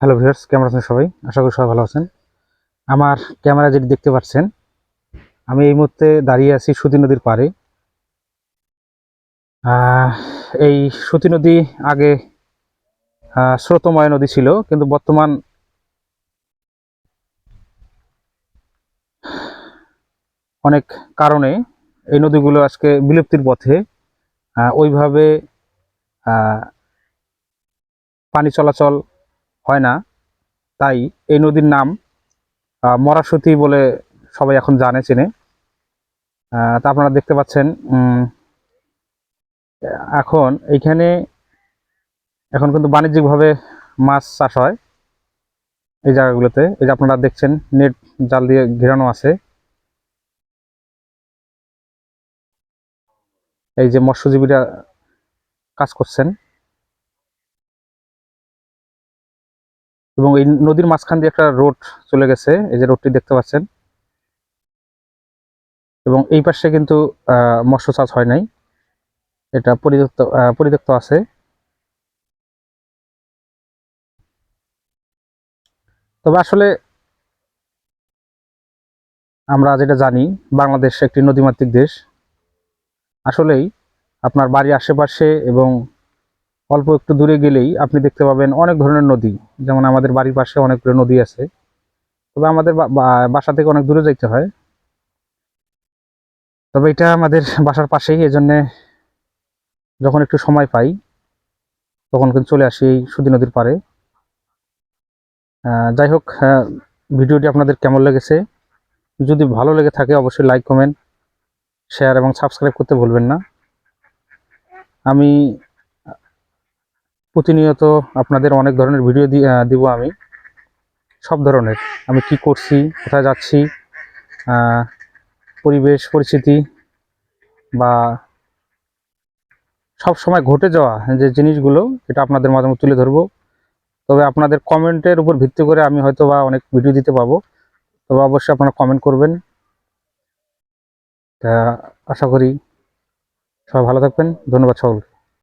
Hello viewers, কেমন আছেন সবাই? আশা করি সবাই ভালো আছেন। আমার ক্যামেরা যেটি দেখতে পাচ্ছেন, আমি এই মুহূর্তে দাঁড়িয়ে আছি সুতি নদীর পাড়ে। এই সুতি নদী আগে স্রোতময় নদী ছিল, কিন্তু বর্তমান অনেক কারণে এই নদীগুলো আজকে বিলুপ্তির পথে ওইভাবে পানি চলাচল হয় না। তাই এই নদীর নাম মরাসতী বলে সবাই এখন জানে, চেনে। তা আপনারা দেখতে পাচ্ছেন এখন এইখানে, এখন কিন্তু বাণিজ্যিকভাবে মাছ চাষ হয় এই জায়গাগুলোতে। এই যে আপনারা দেখছেন, নেট জাল দিয়ে ঘেরানো আছে। এই যে মৎস্যজীবীরা কাজ করছেন। এবং এই নদীর মাঝখান দিয়ে একটা রোড চলে গেছে, এই যে রোডটি দেখতে পাচ্ছেন। এবং এই পাশে কিন্তু মৎস্য চাষ হয় নাই। এটা পরিত্যক্ত পরিত্যক্ত আছে। তবে আসলে আমরা যেটা জানি, বাংলাদেশ একটি নদীমাতৃক দেশ। আসলেই আপনার বাড়ির আশেপাশে এবং অল্প একটু দূরে গেলেই আপনি দেখতে পাবেন অনেক ধরনের নদী। যেমন আমাদের বাড়ির পাশে অনেকগুলো নদী আছে। তবে আমাদের বাসা থেকে অনেক দূরে যাইতে হয়। তবে এটা আমাদের বাসার পাশেই, এজন্যে যখন একটু সময় পাই, তখন কিন্তু চলে আসি এই সুদি নদীর পারে যাই হোক ভিডিওটি আপনাদের কেমন লেগেছে? যদি ভালো লেগে থাকে, অবশ্যই লাইক কমেন্ট শেয়ার এবং সাবস্ক্রাইব করতে ভুলবেন না। আমি প্রতিনিয়ত আপনাদের অনেক ধরনের ভিডিও দিব আমি। সব ধরনের। আমি কি করছি, কোথায় যাচ্ছি পরিবেশ, পরিস্থিতি বা সব সময় ঘটে যাওয়া যে জিনিসগুলো এটা আপনাদের মাধ্যমে তুলে ধরবো। তবে আপনাদের কমেন্টের উপর ভিত্তি করে আমি হয়তো বা অনেক ভিডিও দিতে পাবো তবে অবশ্যই আপনারা কমেন্ট করবেন। তা আশা করি সবাই ভালো থাকবেন। ধন্যবাদ সকলকে।